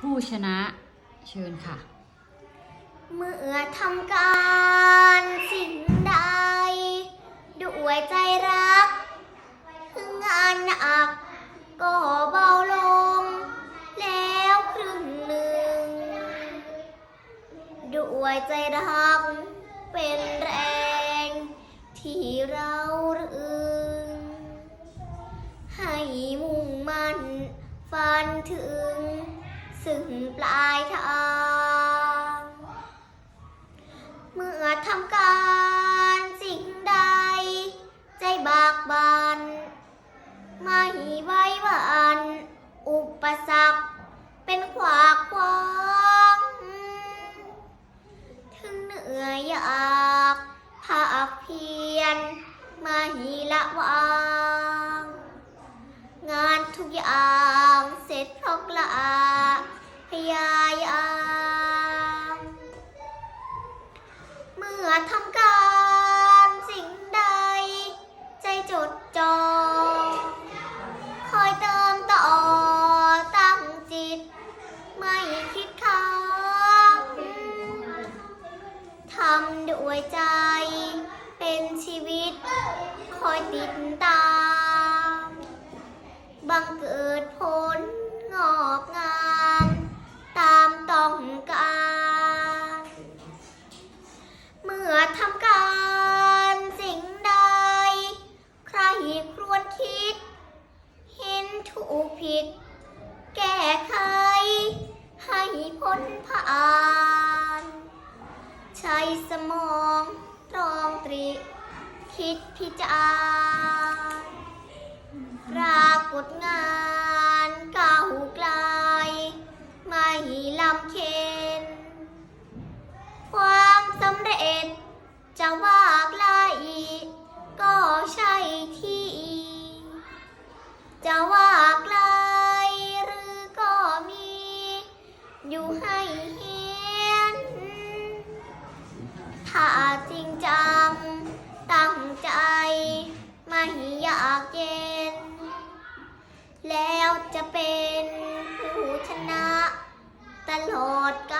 ผู้ชนะเชิญค่ะ เมื่อทำการสิ่งใดด้วยใจรักงานหนักก็เบาลง แล้วครึ่งหนึ่ง ด้วยใจรักเป็นแรงที่เรารึง ให้มุ่งมั่นฝันถึง ซึ่งปลายทาง เมื่อทำการสิ่งใด ใจบากบันไม่ไว้วัน อุปสรรคเป็นขวากขวางถึงเหนื่อยยากภาคเพียรไม่ละวาง งานทุกอย่าง เมื่อทำการสิ่งใด ใจจดจ่อคอยเติมต่อตั้งจิต ไม่คิดค้างทำด้วยใจเป็นชีวิต คอยติดตาม บังเกิดผล ผิด แก้ไขให้พ้นผ่าน ใช้สมองตรองตรีคิดพิจารณ์ปรากฏงานก้าวไกลไม่ลำเค็นความสำเร็จจะว่าไกลก็ใช่ที่ จะว่า อยู่ให้เห็น ถ้าจริงจัง ตั้งใจ ไม่อยากเย็น แล้วจะเป็นผู้ชนะ ตลอดกา